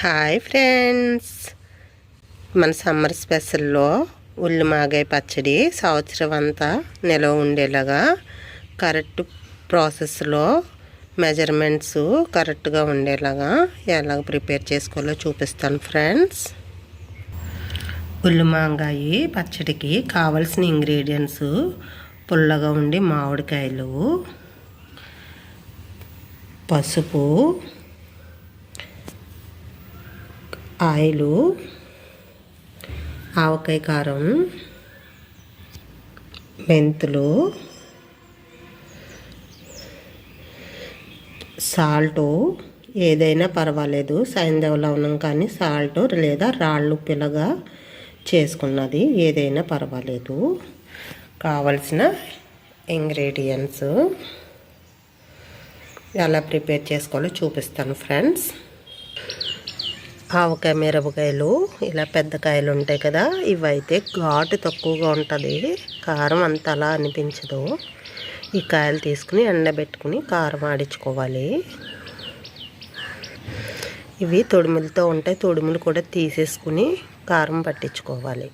Hi friends మన summer స్పెషల్లో ఉల్లి మాగాయ పచ్చడి సంవత్సరం అంతా నిలవ ఉండేలాగా కరెక్ట్ ప్రాసెస్లో మెజర్మెంట్స్ కరెక్ట్గా ఉండేలాగా ఎలాగ ప్రిపేర్ చేసుకోవాలో చూపిస్తాను ఫ్రెండ్స్ ఉల్లి మాగాయి పచ్చడికి కావలసిన ఇంగ్రీడియంట్స్ పుల్లగా ఉండి మామిడికాయలు పసుపు ఆయిలు ఆవకాయ కారం మెంతులు సాల్టు ఏదైనా పర్వాలేదు. సైంధవ లవణం కానీ సాల్ట్ లేదా రాళ్ళు పిల్లగా చేసుకున్నది ఏదైనా పర్వాలేదు. కావలసిన ఇంగ్రీడియంట్స్ ఎలా ప్రిపేర్ చేసుకోవాలో చూపిస్తాను ఫ్రెండ్స్. ఆవకాయ మిరపకాయలు ఇలా పెద్ద కాయలు ఉంటాయి కదా ఇవైతే ఘాటు తక్కువగా ఉంటుంది. కారం అంత అలా అనిపించదు. ఈ కాయలు తీసుకుని ఎండబెట్టుకుని కారం ఆడించుకోవాలి. ఇవి తొడిములతో ఉంటాయి. తొడుములు కూడా తీసేసుకుని కారం పట్టించుకోవాలి.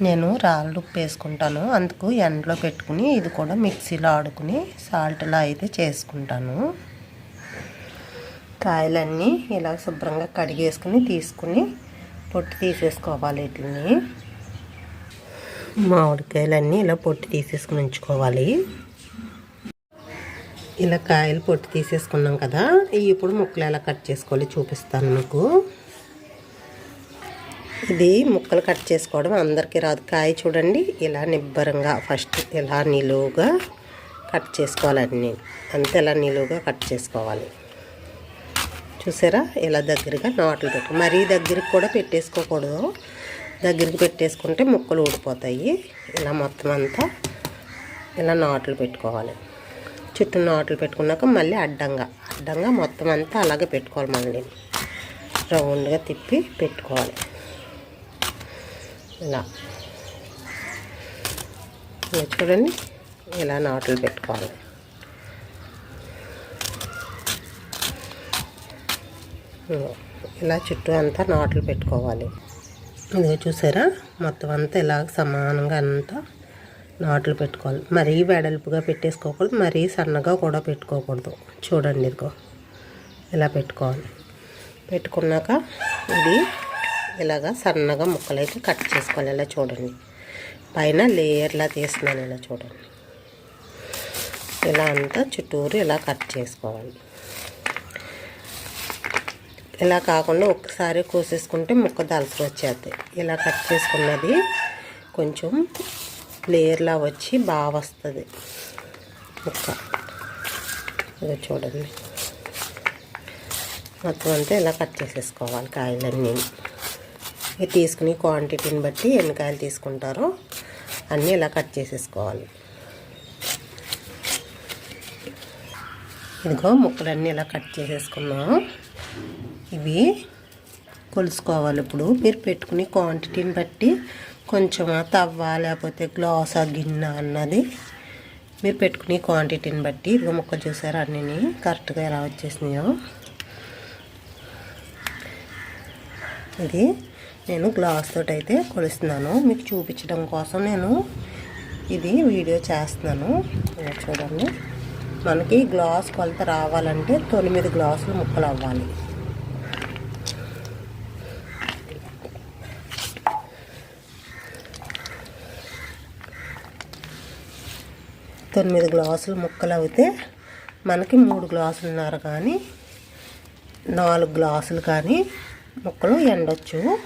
నేను రాళ్ళు ఉప్పు వేసుకుంటాను. అందుకు ఎండలో పెట్టుకుని ఇది కూడా మిక్సీలో ఆడుకుని సాల్ట్లా అయితే చేసుకుంటాను. కాయలన్నీ ఇలా శుభ్రంగా కడిగేసుకుని తీసుకుని పొట్టు తీసేసుకోవాలి వీటిని. మామిడికాయలన్నీ ఇలా పొట్టు తీసేసుకుని ఉంచుకోవాలి. ఇలా కాయలు పొట్టు తీసేసుకున్నాం కదా ఇప్పుడు ముక్కలు ఎలా కట్ చేసుకోవాలి చూపిస్తాను మీకు. ఇది ముక్కలు కట్ చేసుకోవడం అందరికీ రాదు. కాయ చూడండి ఇలా నిబ్బరంగా ఫస్ట్ ఇలా నిలువుగా కట్ చేసుకోవాలన్నీ అంతే ఇలా నిలువుగా కట్ చేసుకోవాలి. చూసారా? ఇలా దగ్గరగా నాట్లు పెట్టు. మరీ దగ్గరికి కూడా పెట్టేసుకోకూడదు. దగ్గరికి పెట్టేసుకుంటే ముక్కలు ఊడిపోతాయి. ఇలా మొత్తం అంతా ఇలా నాట్లు పెట్టుకోవాలి. చుట్టూ నాట్లు పెట్టుకున్నాక మళ్ళీ అడ్డంగా అడ్డంగా మొత్తం అంతా అలాగే పెట్టుకోవాలి మళ్ళీ. రౌండ్గా తిప్పి పెట్టుకోవాలి. ఇలా. చూడండి. ఇలా నాట్లు పెట్టుకోవాలి. ఇలా చుట్టూ అంతా నాట్లు పెట్టుకోవాలి. ఇదిగో చూసారా? మొత్తం అంతా ఇలా సమానంగా అంతా నాట్లు పెట్టుకోవాలి. మరీ వెడల్పుగా పెట్టేసుకోకూడదు మరీ సన్నగా కూడా పెట్టుకోకూడదు. చూడండి ఇదిగో ఇలా పెట్టుకోవాలి. పెట్టుకున్నాక ఇది ఇలాగా సన్నగా ముక్కలైతే కట్ చేసుకోవాలి. ఇలా చూడండి. పైన లేయర్లా తీస్తున్నాను ఇలా చూడండి. ఇలా అంతా చుట్టూరు ఇలా కట్ చేసుకోవాలి. ఇలా కాకుండా ఒక్కసారి కోసేసుకుంటే ముక్క దలసలు వచ్చేస్తాయి. ఇలా కట్ చేసుకున్నది కొంచెం లేయర్లా వచ్చి బాగా వస్తుంది ముక్క. ఇది చూడండి. మొత్తం అంతా ఇలా కట్ చేసేసుకోవాలి కాయలన్నీ. ఇవి తీసుకుని క్వాంటిటీని బట్టి ఎన్ని కాయలు తీసుకుంటారో అన్నీ ఇలా కట్ చేసేసుకోవాలి. ఇదిగో ముక్కలన్నీ ఇలా కట్ చేసేసుకున్నాము ఇవి కొలుసుకోవాలి ఇప్పుడు. మీరు పెట్టుకునే క్వాంటిటీని బట్టి కొంచెం తవ్వ లేకపోతే గ్లాస్ గిన్నె అన్నది మీరు పెట్టుకునే క్వాంటిటీని బట్టి. ఇదిగో ముక్కలు చూసారు? అన్నీ కరెక్ట్గా ఎలా వచ్చేసినాయో. ఇది నేను గ్లాస్ తోటి అయితే కొలుస్తున్నాను. మీకు చూపించడం కోసం నేను ఇది వీడియో చేస్తున్నాను. చూడండి. మనకి గ్లాస్ కొలత రావాలంటే తొమ్మిది గ్లాసులు ముక్కలు అవ్వాలి. తొమ్మిది గ్లాసులు ముక్కలు అయితే మనకి మూడు గ్లాసులున్నర కానీ నాలుగు గ్లాసులు కానీ ముక్కలు ఎండొచ్చు.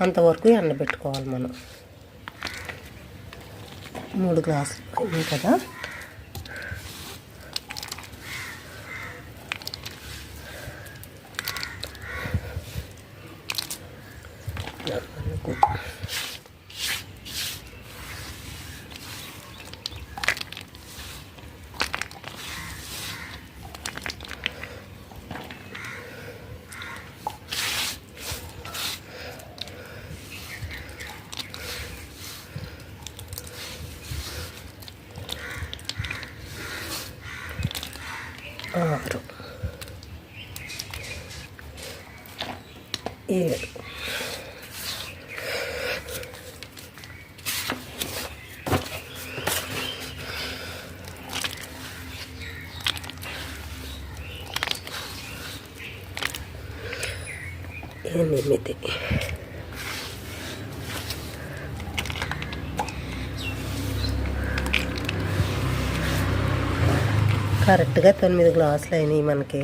అంతవరకు ఎండబెట్టుకోవాలి మనం. మూడు గ్లాసులు కదా. ఎనిమిది కరెక్ట్గా తొమ్మిది గ్లాసులు అయినాయి మనకి.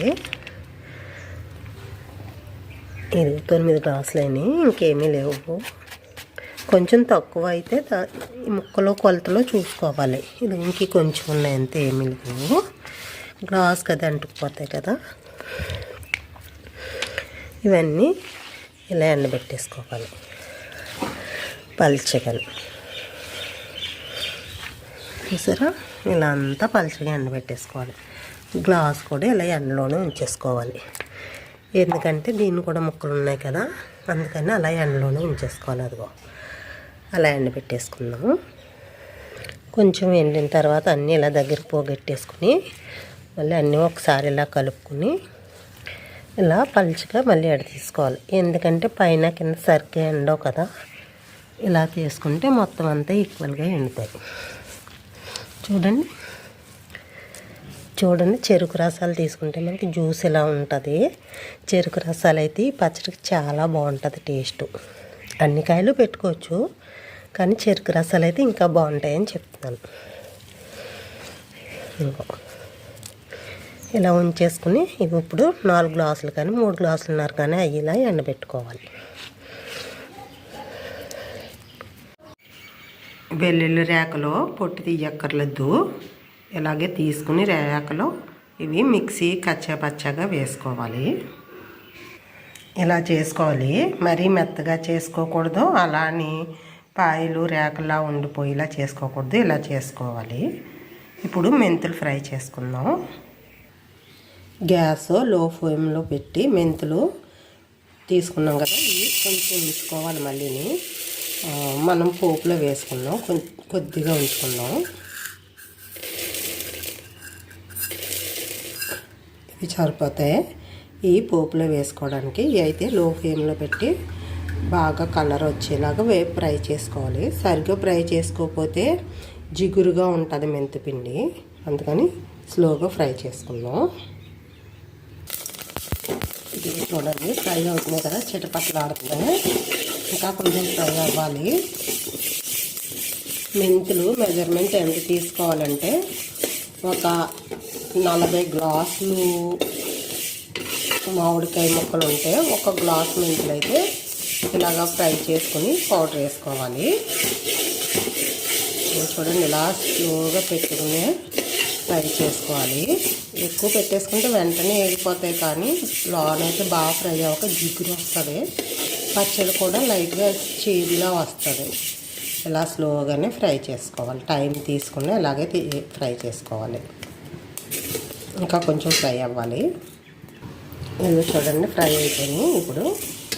ఇది తొమ్మిది గ్లాసులు అయినాయి ఇంకేమీ లేవు. కొంచెం తక్కువ అయితే ముక్కలో కొలతలో చూసుకోవాలి. ఇది ఇంక కొంచెం ఉన్నాయి అంతే ఏమీ లేవు గ్లాస్ కదా అంటుకుపోతాయి కదా. ఇవన్నీ ఇలా ఎండబెట్టేసుకోవాలి. పల్చగలు. చూసారా? ఇలా అంతా పలుచగా ఎండబెట్టేసుకోవాలి. గ్లాస్ కూడా ఇలా ఎండలోనే ఉంచేసుకోవాలి. ఎందుకంటే దీన్ని కూడా ముక్కలు ఉన్నాయి కదా అందుకని అలా ఎండలోనే ఉంచేసుకోవాలి అదిగో. అలా ఎండబెట్టేసుకుందాము కొంచెం ఎండిన తర్వాత అన్నీ ఇలా దగ్గరికి పోగొట్టేసుకుని మళ్ళీ అన్నీ ఒకసారి ఇలా కలుపుకుని ఇలా పలుచగా మళ్ళీ ఎడ తీసుకోవాలి. ఎందుకంటే పైన కింద సరిగ్గా ఎండవు కదా. ఇలా తీసుకుంటే మొత్తం అంతా ఈక్వల్గా ఎండుతాయి. చూడండి. చూడండి చెరుకు రసాలు తీసుకుంటే మనకి జ్యూస్ ఇలా ఉంటుంది. చెరుకు రసాలు అయితే ఈ పచ్చడికి చాలా బాగుంటుంది టేస్ట్ అన్ని కాయలు పెట్టుకోవచ్చు కానీ చెరుకు రసాలు అయితే ఇంకా బాగుంటాయని చెప్తున్నాను. ఇంకో ఇలా ఉంచేసుకుని ఇవి ఇప్పుడు నాలుగు గ్లాసులు కానీ మూడు గ్లాసులున్నర కానీ అవి ఇలా ఎండబెట్టుకోవాలి. వెల్లుల్లి రేకలో పొట్టు తీయక్కర్లేదు. ఇలాగే తీసుకుని రేకలో ఇవి మిక్సీ కచ్చాపచ్చగా వేసుకోవాలి. ఇలా చేసుకోవాలి. మరీ మెత్తగా చేసుకోకూడదు. అలా అని పాయలు రేకలా ఉండిపోయేలా చేసుకోకూడదు. ఇలా చేసుకోవాలి. ఇప్పుడు మెంతులు ఫ్రై చేసుకుందాం. గ్యాస్లో ఫ్లేమ్లో పెట్టి మెంతులు తీసుకున్నాం కదా. ఇవి కొంచెం ఉంచుకోవాలి మళ్ళీని. మనం పోపులో వేసుకున్నాం. కొద్దిగా ఉంచుకున్నాం. ఇవి సరిపోతాయి. ఈ పోపులో వేసుకోవడానికి ఇవి అయితే లో ఫ్లేమ్లో పెట్టి బాగా కలర్ వచ్చేలాగా వే ఫ్రై చేసుకోవాలి. సరిగ్గా ఫ్రై చేసుకోకపోతే జిగురుగా ఉంటుంది మెంతిపిండి అందుకని స్లోగా ఫ్రై చేసుకుందాం. ఇది చూడండి. ఫ్రై అవుతున్నాయి కదా చిటపట్లు ఆడుతుంది ఇంకా కొంచెం ఫ్రై అవ్వాలి. మెంతులు మెజర్మెంట్ ఎంత తీసుకోవాలంటే ఒక నలభై గ్లాసులు మామిడికాయ ముక్కలు ఉంటే ఒక గ్లాస్ మెంతులు అయితే ఇలాగా ఫ్రై చేసుకుని పౌడర్ వేసుకోవాలి. చూడండి ఇలా స్లోగా పెట్టుకుని ఫ్రై చేసుకోవాలి. ఎక్కువ పెట్టేసుకుంటే వెంటనే ఏగిపోతాయి కానీ లోనైతే బాగా ఫ్రై అవ్వక జిగురు వస్తుంది. పచ్చడి కూడా లైట్గా చేదులా వస్తుంది. ఇలా స్లోగానే ఫ్రై చేసుకోవాలి. టైం తీసుకుని ఇలాగే ఫ్రై చేసుకోవాలి. ఇంకా కొంచెం ఫ్రై అవ్వాలి. ఇవి చూడండి ఫ్రై అయిపోయి ఇప్పుడు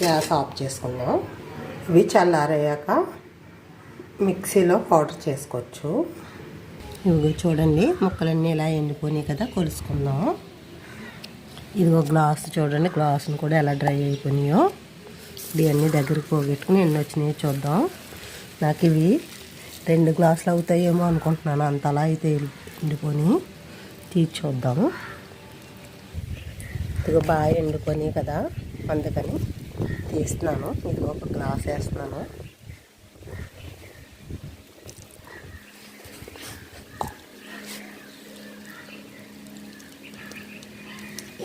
గ్యాస్ ఆఫ్ చేసుకుందాం. ఇవి చల్లారయ్యాక మిక్సీలో పౌడర్ చేసుకోవచ్చు. ఇవి చూడండి ముక్కలన్నీ ఇలా ఎండిపోయినాయి కదా కొలుసుకుందాం ఇదిగో గ్లాస్ చూడండి గ్లాసును కూడా ఎలా డ్రై అయిపోయినాయో. ఇవన్నీ దగ్గరికి పోగొట్టుకుని ఎన్ని వచ్చినాయో చూద్దాం. నాకు ఇవి రెండు గ్లాసులు అవుతాయేమో అనుకుంటున్నాను అంతలా అయితే ఎండిపోయి తీసి చూద్దాము. ఇదిగో బాగా ఎండుకొని కదా అందుకని తీస్తున్నాను. ఇదిగో ఒక గ్లాస్ వేస్తున్నాను.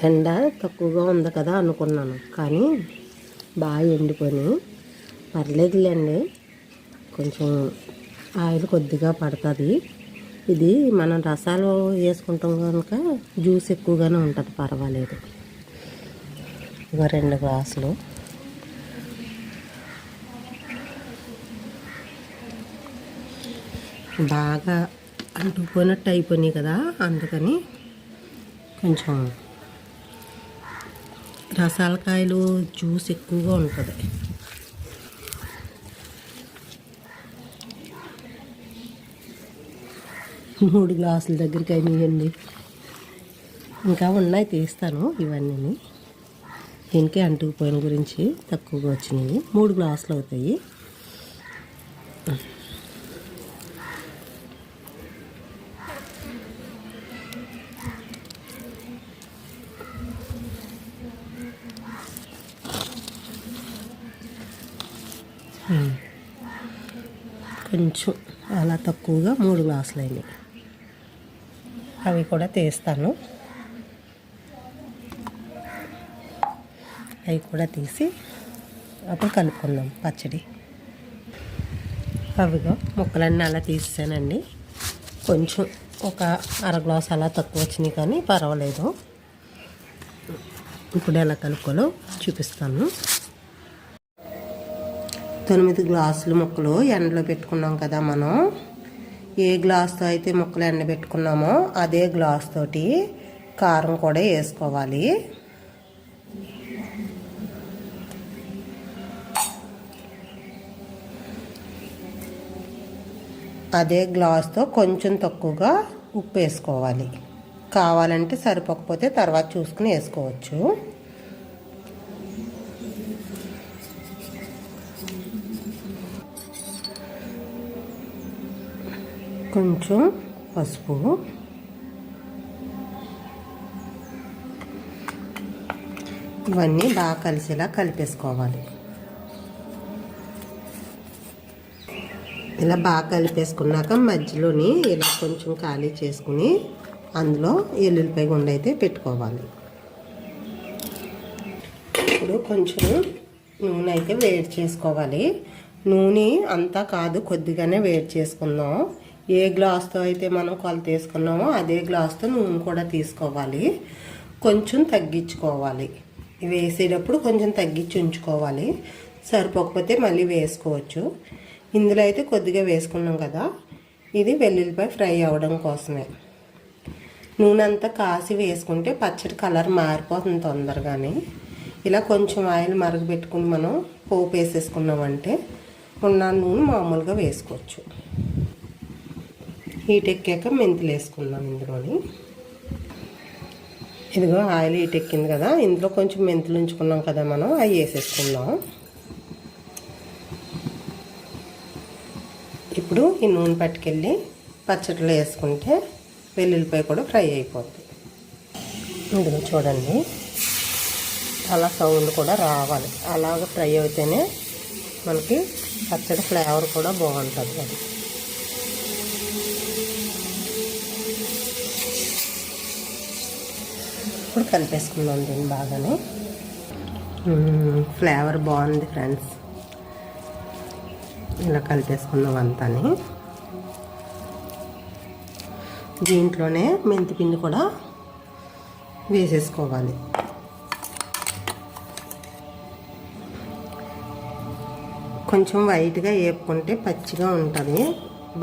ఎండ తక్కువగా ఉంది కదా అనుకున్నాను. కానీ బాగా ఎండిపోయి పర్లేదులేండి. కొంచెం ఆయిల్ కొద్దిగా పడుతుంది. ఇది మనం రసాలు వేసుకుంటాం కనుక జ్యూస్ ఎక్కువగానే ఉంటుంది. పర్వాలేదు. ఒక రెండు గ్లాసులు. బాగా అంటుకుపోయినట్టు అయిపోయినాయి కదా అందుకని కొంచెం రసాలకాయలు జ్యూస్ ఎక్కువగా ఉంటుంది. మూడు గ్లాసుల దగ్గరికి అయినాయండి. ఇంకా ఉన్నాయి తీస్తాను ఇవన్నీ దీనికి అంటుకుపోయిన గురించి తక్కువగా వచ్చినాయి మూడు గ్లాసులు అవుతాయి. కొంచెం అలా తక్కువగా మూడు గ్లాసులు అయినాయి అవి కూడా తీస్తాను. అవి కూడా తీసి అప్పుడు కలుపుకుందాం పచ్చడి. అవిగో ముక్కలన్నీ అలా తీసానండి కొంచెం ఒక అర గ్లాస్ అలా తక్కువ వచ్చినాయి కానీ పర్వాలేదు. ఇప్పుడు ఎలా కలుపుకోలో చూపిస్తాను. తొమ్మిది గ్లాసులు ముక్కలు ఎండలో పెట్టుకున్నాం కదా మనం. ఏ గ్లాస్తో అయితే ముక్కలు ఎండ పెట్టుకున్నామో అదే గ్లాస్ తోటి కారం కూడా వేసుకోవాలి. అదే గ్లాస్తో కొంచెం తక్కువగా ఉప్పు వేసుకోవాలి. కావాలంటే సరిపోకపోతే తర్వాత చూసుకుని వేసుకోవచ్చు. కొంచెం పసుపు. ఇవన్నీ బాగా కలిసేలా కలిపేసుకోవాలి. ఇలా బాగా కలిపేసుకున్నాక మధ్యలోని ఇలా కొంచెం ఖాళీ చేసుకుని అందులో ఎల్లుల్లిపాయ గుండ అయితే పెట్టుకోవాలి. ఇప్పుడు కొంచెం నూనె అయితే వేడి చేసుకోవాలి. నూనె అంతా కాదు కొద్దిగానే వేడి చేసుకుందాం. ఏ గ్లాస్తో అయితే మనం కొలత తీసుకున్నామో అదే గ్లాస్తో నూనె కూడా తీసుకోవాలి. కొంచెం తగ్గించుకోవాలి. వేసేటప్పుడు కొంచెం తగ్గించి ఉంచుకోవాలి. సరిపోకపోతే మళ్ళీ వేసుకోవచ్చు. ఇందులో అయితే కొద్దిగా వేసుకున్నాం కదా ఇది వెల్లుల్లిపాయ ఫ్రై అవ్వడం కోసమే. నూనె అంతా కాసి వేసుకుంటే పచ్చడి కలర్ మారిపోతుంది తొందరగానే. ఇలా కొంచెం ఆయిల్ మరగబెట్టుకుని మనం పోపు వేసేసుకున్నామంటే ఉన్న నూనె మామూలుగా వేసుకోవచ్చు. హీట్ ఎక్కాక మెంతులు వేసుకుందాం ఇందులోని. ఇదిగో ఆయిల్ హీట్ ఎక్కింది కదా ఇందులో కొంచెం మెంతులు ఉంచుకున్నాం కదా మనం అవి వేసేసుకుందాం. ఇప్పుడు ఈ నూనె పట్టుకెళ్ళి పచ్చడిలో వేసుకుంటే వెల్లుల్లిపాయ కూడా ఫ్రై అయిపోద్ది. ఇందులో చూడండి అలా సౌండ్ కూడా రావాలి. అలాగ ఫ్రై అయితేనే మనకి పచ్చడి ఫ్లేవర్ కూడా బాగుంటుంది. అది ఇప్పుడు కలిపేసుకుందాం దీన్ని బాగానే. ఫ్లేవర్ బాగుంది ఫ్రెండ్స్. ఇలా కలిపేసుకుందాం అంతాని. దీంట్లోనే మెంతిపిండి కూడా వేసేసుకోవాలి. కొంచెం వైట్గా వేపుకుంటే పచ్చిగా ఉంటుంది.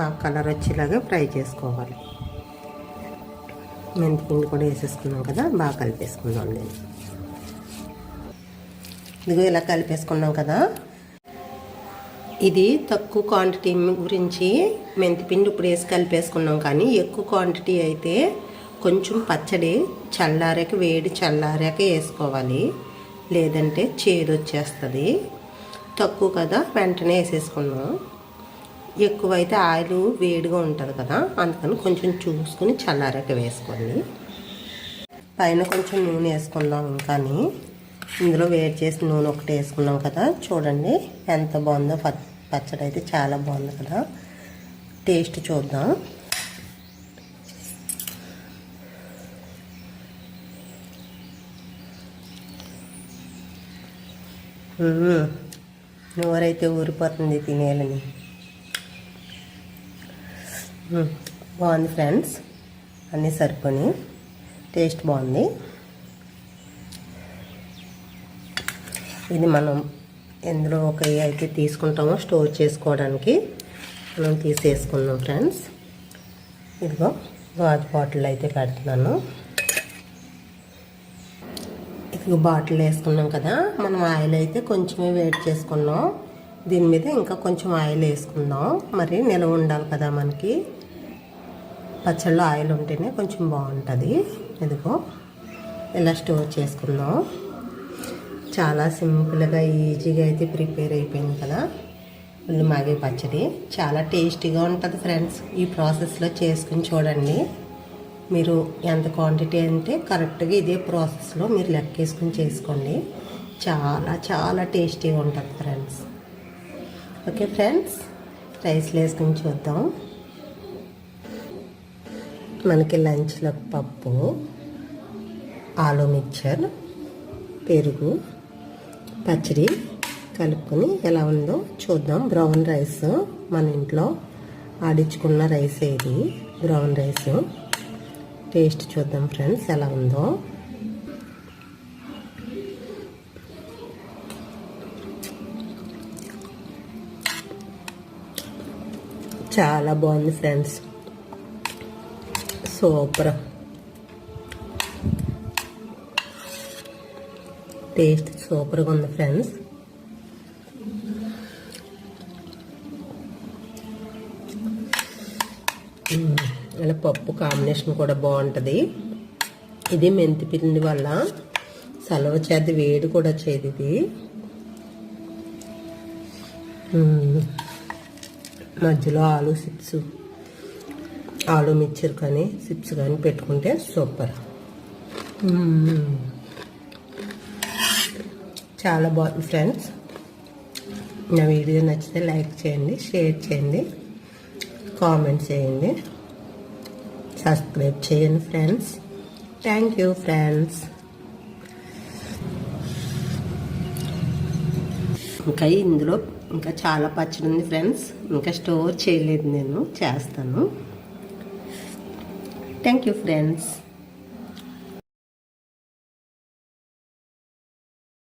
బాగా కలర్ వచ్చేలాగా ఫ్రై చేసుకోవాలి. మెంతిపిండి కూడా వేసేసుకున్నాం కదా బాగా కలిపేసుకుందాం నేను. ఇదిగో ఇలా కలిపేసుకున్నాం కదా. ఇది తక్కువ క్వాంటిటీ గురించి మెంతిపిండి ఇప్పుడు వేసి కలిపేసుకున్నాం కానీ ఎక్కువ క్వాంటిటీ అయితే కొంచెం పచ్చడి చల్లారాక వేడి చల్లారాక వేసుకోవాలి. లేదంటే చేదు వచ్చేస్తుంది తక్కువ కదా వెంటనే వేసేసుకున్నాం ఎక్కువ అయితే ఆయిల్ వేడిగా ఉంటుంది కదా అందుకని కొంచెం చూసుకుని చల్లారాక వేసుకోండి. పైన కొంచెం నూనె వేసుకుందాం ఇంకాని ఇందులో వేడి చేసి నూనె ఒకటి వేసుకున్నాం కదా చూడండి ఎంత బాగుందో పచ్చడి అయితే చాలా బాగుంది కదా. టేస్ట్ చూద్దాం. నోరైతే ఊరిపోతుంది తినేయాలని. Hmm. బాగుంది ఫ్రెండ్స్. అన్నీ సరిపోయి టేస్ట్ బాగుంది. ఇది మనం ఎందులో ఒక అయితే తీసుకుంటామో స్టోర్ చేసుకోవడానికి మనం తీసేసుకున్నాం ఫ్రెండ్స్. ఇదిగో గాజు బాటిల్ అయితే పెడుతున్నాను. ఇదిగో బాటిల్ వేసుకున్నాం కదా మనం ఆయిల్ అయితే కొంచెమే వేడి చేసుకున్నాం. దీని మీద ఇంకా కొంచెం ఆయిల్ వేసుకుందాం. మరి నిలవ ఉండాలి కదా మనకి. పచ్చళ్ళు ఆయిల్ ఉంటేనే కొంచెం బాగుంటుంది. ఇదిగో ఇలా స్టోర్ చేసుకుందాం. చాలా సింపుల్గా ఈజీగా అయితే ప్రిపేర్ అయిపోయింది కదా. ఉల్లి మాగే పచ్చడి. చాలా టేస్టీగా ఉంటుంది ఫ్రెండ్స్ ఈ ప్రాసెస్లో చేసుకుని చూడండి. మీరు ఎంత క్వాంటిటీ అంటే కరెక్ట్గా ఇదే ప్రాసెస్లో మీరు లెక్కేసుకుని చేసుకోండి. చాలా చాలా టేస్టీగా ఉంటుంది ఫ్రెండ్స్. ఓకే ఫ్రెండ్స్ రైస్లో వేసుకుని చూద్దాం. మనకి లంచ్లో పప్పు ఆలు మిక్చర్ పెరుగు పచ్చడి కలుపుకొని ఎలా ఉందో చూద్దాం. బ్రౌన్ రైస్ మన ఇంట్లో ఆడించుకున్న రైస్ ఇది బ్రౌన్ రైస్. టేస్ట్ చూద్దాం ఫ్రెండ్స్ ఎలా ఉందో. చాలా బాగుంది ఫ్రెండ్స్. సూపర్. టేస్ట్ సూపర్గా ఉంది ఫ్రెండ్స్. అలా పప్పు కాంబినేషన్ కూడా బాగుంటుంది. ఇది మెంతి పిండి వల్ల సలవ చేతి వేడి కూడా చేయదు ఇది. మధ్యలో ఆలు చిప్స్. ఆలు మిక్చర్ కానీ చిప్స్ కానీ పెట్టుకుంటే సూపర్ చాలా బాగుంది ఫ్రెండ్స్ నా వీడియో నచ్చితే లైక్ చేయండి షేర్ చేయండి కామెంట్ చేయండి. సబ్స్క్రైబ్ చేయండి ఫ్రెండ్స్ థ్యాంక్ యూ ఫ్రెండ్స్ ఇంకా ఇందులో ఇంకా చాలా పచ్చడి ఉంది ఫ్రెండ్స్ ఇంకా స్టోర్ చేయలేదు నేను చేస్తాను. Thank you friends